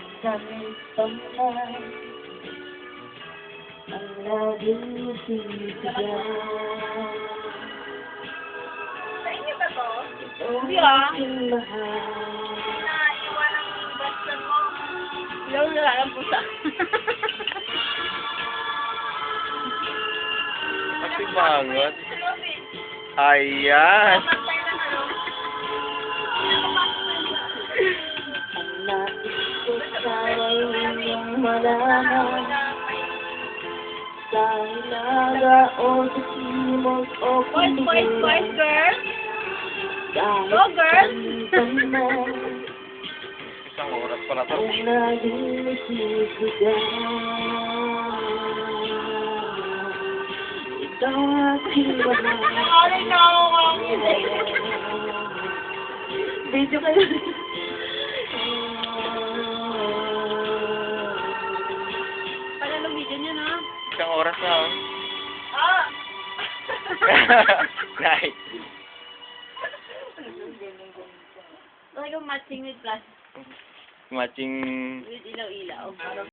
isang pangkat ang laging sisigaw. Sa inyo ba to? Ito ah. Naiwan ang basta mo. Ilaw na lang ang pusa. Kasi. Ayan. Malaman Sa ilaga o sa simog o Boys, boys, boys, kiligin girl. Kahit Go, girl. saan man Isang oras pa na to. Ang sisigaw Ikaw aking ang Video ka na. Niya na. Isang oras na oh. Ah! nice. Talagang matching with plus. Matching With ilaw-ilaw.